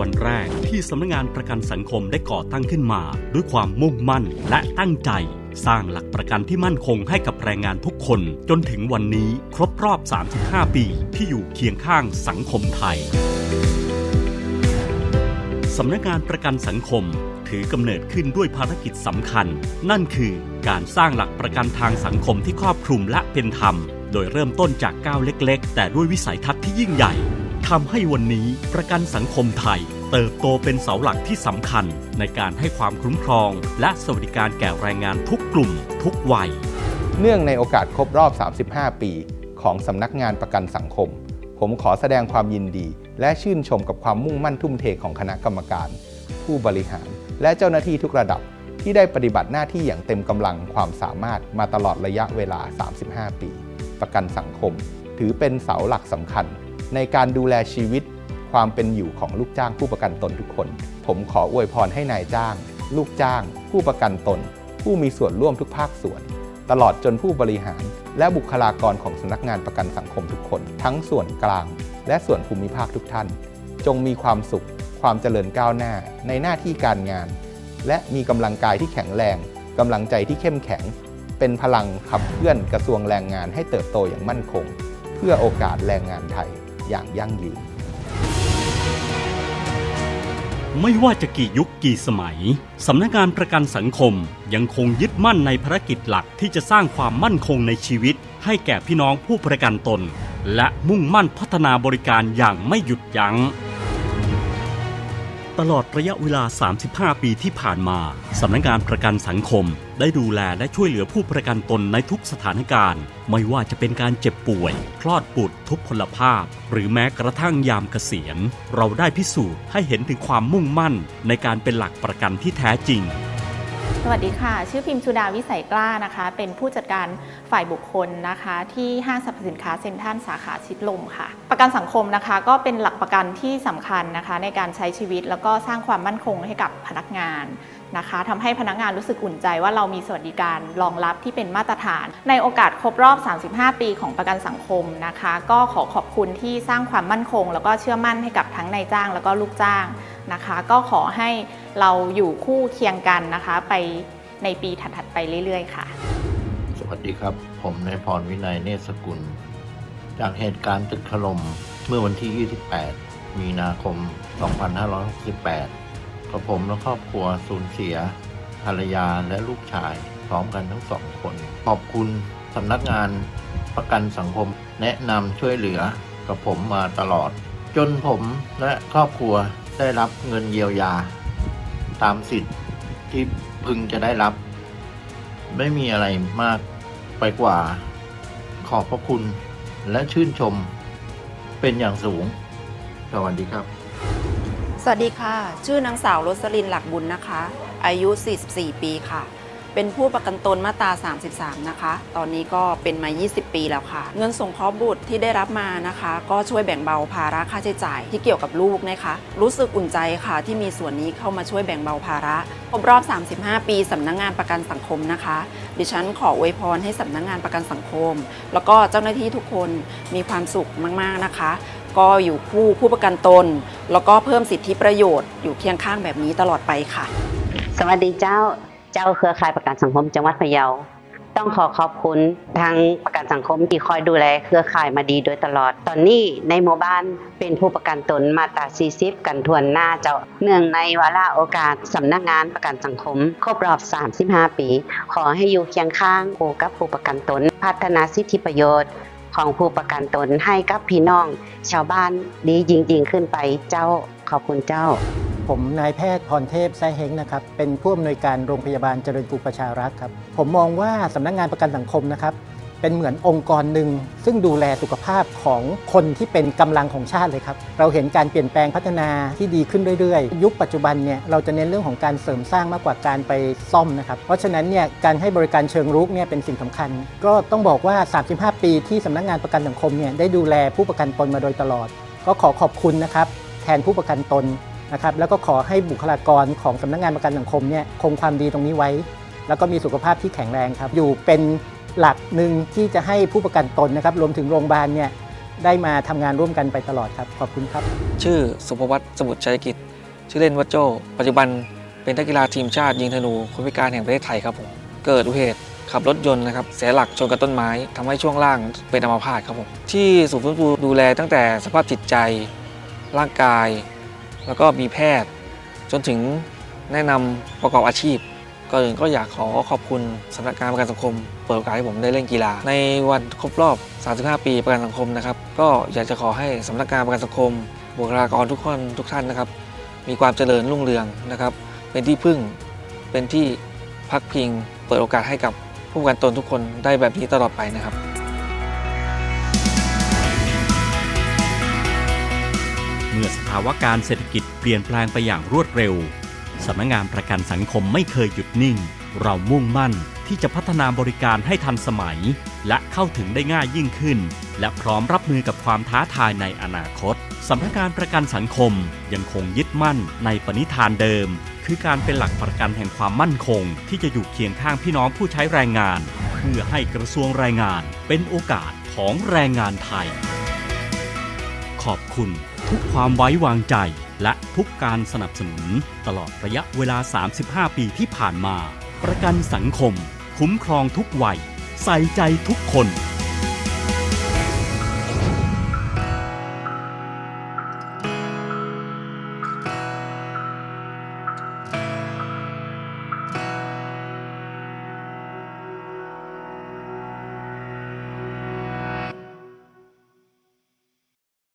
วันแรกที่สำนักงานประกันสังคมได้ก่อตั้งขึ้นมา ด้วยความมุ่งมั่นและตั้งใจ สร้างหลักประกันที่มั่นคงให้กับแรงงานทุกคน จนถึงวันนี้ครบรอบ 35 ปีที่อยู่เคียงข้างสังคมไทยสำนักงานประกันสังคมถือกำเนิดขึ้นด้วยภารกิจสำคัญ นั่นคือการสร้างหลักประกันทางสังคมที่ครอบคลุมและเป็นธรรม โดยเริ่มต้นจากก้าวเล็ก ๆ แต่ด้วยวิสัยทัศน์ที่ยิ่งใหญ่ ทำให้วันนี้ประกันสังคมไทย เติบโตเป็นเสาหลักที่สำคัญ ในการให้ความคุ้มครอง และสวัสดิการแก่แรงงานทุกกลุ่ม ทุกวัย เนื่องในโอกาสครบรอบ 35 ปี ของสำนักงานประกันสังคม ผมขอแสดงความยินดี และชื่นชมกับความมุ่งมั่นทุ่มเทของคณะกรรมการ ผู้บริหาร และเจ้าหน้าที่ทุกระดับที่ได้ปฏิบัติหน้าที่อย่างเต็มกำลังความสามารถมาตลอดระยะเวลา 35 ปี ประกันสังคม ถือเป็นเสาหลักสำคัญ ในการดูแลชีวิตความเป็นอยู่ของลูกจ้างผู้ประกันตนทุกคน ผมขออวยพรให้นายจ้าง ลูกจ้าง ผู้ประกันตน ผู้มีส่วนร่วมทุกภาคส่วน ตลอดจนผู้บริหาร และบุคลากรของสำนักงานประกันสังคมทุกคน ทั้งส่วนกลาง และส่วนภูมิภาคทุกท่าน จงมีความสุข ความเจริญก้าวหน้า ในหน้าที่การงาน และมีกำลังกายที่แข็งแรงกำลังใจที่เข้มแข็ง เป็นพลังขับเคลื่อนกระทรวงแรงงานให้เติบโตอย่างมั่นคง เพื่อโอกาสแรงงานไทย อย่างยั่งยืน ไม่ว่าจะกี่ยุคกี่สมัย สำนักงานประกันสังคมยังคงยึดมั่นในภารกิจหลักที่จะสร้างความมั่นคงในชีวิต ให้แก่พี่น้องผู้ประกันตน และมุ่งมั่นพัฒนาบริการอย่างไม่หยุดยัง้ง ตลอดระยะเวลา 35 ปีที่ผ่านมา สำนักงานประกันสังคม ได้ดูแลและช่วยเหลือผู้ประกันตนในทุกสถานการณ์ ไม่ว่าจะเป็นการเจ็บป่วย คลอดบุตรทุพพลภาพ หรือแม้กระทั่งยามเกษียณ เราได้พิสูจน์ให้เห็นถึงความมุ่งมั่นในการเป็นหลักประกันที่แท้จริง สวัสดีค่ะ ชื่อพิมพ์ชุดาวิสัยกล้านะคะ เป็นผู้จัดการฝ่ายบุคคลนะคะ ที่ห้างสรรพสินค้าเซ็นทรัลสาขาชิดลมค่ะ ประกันสังคมนะคะ ก็เป็นหลักประกันที่สำคัญนะคะ ในการใช้ชีวิตแล้วก็สร้างความมั่นคงให้กับพนักงานนะคะทำให้พนักงานรู้สึกอุ่นใจว่าเรามีสวัสดิการรองรับที่เป็นมาตรฐาน ในโอกาสครบรอบ 35 ปีของประกันสังคมนะคะ ก็ขอขอบคุณที่สร้างความมั่นคง แล้วก็เชื่อมั่นให้กับทั้งนายจ้าง แล้วก็ลูกจ้างนะคะ ก็ขอให้ เราอยู่คู่เคียงกันนะคะ ไปในปีถัดๆไปเรื่อยๆ ค่ะ สวัสดีครับ ผมนายพรวินัยเนสกุล จากเหตุการณ์ตึกถล่มเมื่อวันที่ 28 มีนาคม 2568กับผมและครอบครัวสูญเสีย ภรรยาและลูกชาย พร้อมกันทั้งสองคน ขอบคุณสำนักงานประกันสังคมแนะนำช่วยเหลือกับผมมาตลอด จนผมและครอบครัวได้รับเงินเยียวยา ตามสิทธิ์ที่พึงจะได้รับ ไม่มีอะไรมากไปกว่า ขอบพระคุณและชื่นชมเป็นอย่างสูง สวัสดีครับ สวัสดีค่ะ ชื่อนางสาวรสลินหลักบุญนะคะ อายุ 44 ปีค่ะ เป็นผู้ประกันตนมาตรา 33 นะคะ ตอนนี้ก็เป็นมา 20 ปีแล้วค่ะ เงินสงเคราะห์บุตรที่ได้รับมานะคะ ก็ช่วยแบ่งเบาภาระค่าใช้จ่ายที่เกี่ยวกับลูกนะคะ รู้สึกอุ่นใจค่ะที่มีส่วนนี้เข้ามาช่วยแบ่งเบาภาระ ครบรอบ 35 ปีสำนักงงานประกันสังคมนะคะ ดิฉันขออวยพรให้สำนักงงานประกันสังคม แล้วก็เจ้าหน้าที่ทุกคนมีความสุขมาก ๆ นะคะ ก็อยู่คู่ผู้ประกันตน แล้วก็เพิ่มสิทธิประโยชน์อยู่เคียงข้างแบบนี้ตลอดไปค่ะ สวัสดีเจ้า เจ้าเครือข่ายประกันสังคมจังหวัดพะเยา ต้องขอขอบคุณทางประกันสังคมที่คอยดูแลเครือข่ายมาดีโดยตลอด ตอนนี้ในหมู่บ้านเป็นผู้ประกันตนมาตรา40 กันทวนหน้าเจ้า เนื่องในวาระโอกาสสำนักงานประกันสังคม ครบรอบ 35 ปี ขอให้อยู่เคียงข้างผู้กับผู้ประกันตน พัฒนาสิทธิประโยชน์ของผู้ประกันตนให้กับพี่น้อง ชาวบ้านดีจริงๆขึ้นไปเจ้าขอบคุณเจ้า ผมนายแพทย์พรเทพไซเฮงนะครับ เป็นผู้อำนวยการโรงพยาบาลเจริญกรุงประชารักษ์ครับ ผมมองว่าสำนักงานประกันสังคมนะครับ เป็นเหมือนองค์กรหนึ่ง ซึ่งดูแลสุขภาพของคนที่เป็นกำลังของชาติเลยครับ เราเห็นการเปลี่ยนแปลงพัฒนาที่ดีขึ้นเรื่อยๆ ยุคปัจจุบันเนี่ยเราจะเน้นเรื่องของการเสริมสร้างมากกว่าการไปซ่อมนะครับ เพราะฉะนั้นเนี่ยการให้บริการเชิงรุกเนี่ยเป็นสิ่งสำคัญ ก็ต้องบอกว่า 35 ปีที่สำนักงานประกันสังคมเนี่ยได้ดูแลผู้ประกันตนมาโดยตลอด ก็ขอขอบคุณนะครับแทนผู้ประกันตน นะครับแล้วก็ขอให้บุคลากรของสำนักงานประกันสังคมเนี่ยคงความดีตรงนี้ไว้ แล้วก็มีสุขภาพที่แข็งแรงครับ อยู่เป็นหลักหนึ่งที่จะให้ผู้ประกันตนนะครับรวมถึงโรงพยาบาลเนี่ยได้มาทำงานร่วมกันไปตลอดครับ ขอบคุณครับ ชื่อสุภวัตสมุทรชัยกิจ ชื่อเล่นวัดโจ ปัจจุบันเป็นนักกีฬาทีมชาติยิงธนูคนพิการแห่งประเทศไทยครับผมเกิดอุบัติเหตุขับรถยนต์นะครับเสียหลักชนกับต้นไม้ทำให้ช่วงล่างเป็นอัมพาตครับผมที่ศูนย์ฟื้นฟูดูแลตั้งแต่สภาพจิตใจ ร่างกาย แล้วก็มีแพทย์ จนถึงแนะนำประกอบอาชีพก่อนอื่นก็อยากขอขอบคุณสำนักงานประกันสังคม เปิดโอกาสให้ผมได้เล่นกีฬา ในวันครบรอบ 35 ปีประกันสังคมนะครับ ก็อยากจะขอให้สำนักงานประกันสังคม บุคลากรทุกคนทุกท่านนะครับ มีความเจริญรุ่งเรืองนะครับ เป็นที่พึ่ง เป็นที่พักพิง เปิดโอกาสให้กับผู้ประกันตนทุกคนได้แบบนี้ตลอดไปนะครับาวะการเศรษฐกิจเปลี่ยนแปลงไปอย่างรวดเร็ว สำนักงานประกันสังคมไม่เคยหยุดนิ่ง เรามุ่งมั่นที่จะพัฒนาบริการให้ทันสมัย และเข้าถึงได้ง่ายยิ่งขึ้น และพร้อมรับมือกับความท้าทายในอนาคต สำนักงานประกันสังคมยังคงยึดมั่นในปณิธานเดิม คือการเป็นหลักประกันแห่งความมั่นคง ที่จะอยู่เคียงข้างพี่น้องผู้ใช้แรงงาน เพื่อให้กระทรวงแรงงานเป็นโอกาสของแรงงานไทย ขอบคุณ ทุกความไว้วางใจ และทุกการสนับสนุน ตลอดระยะเวลา 35 ปีที่ผ่านมา ประกันสังคม คุ้มครองทุกวัย ใส่ใจทุกคน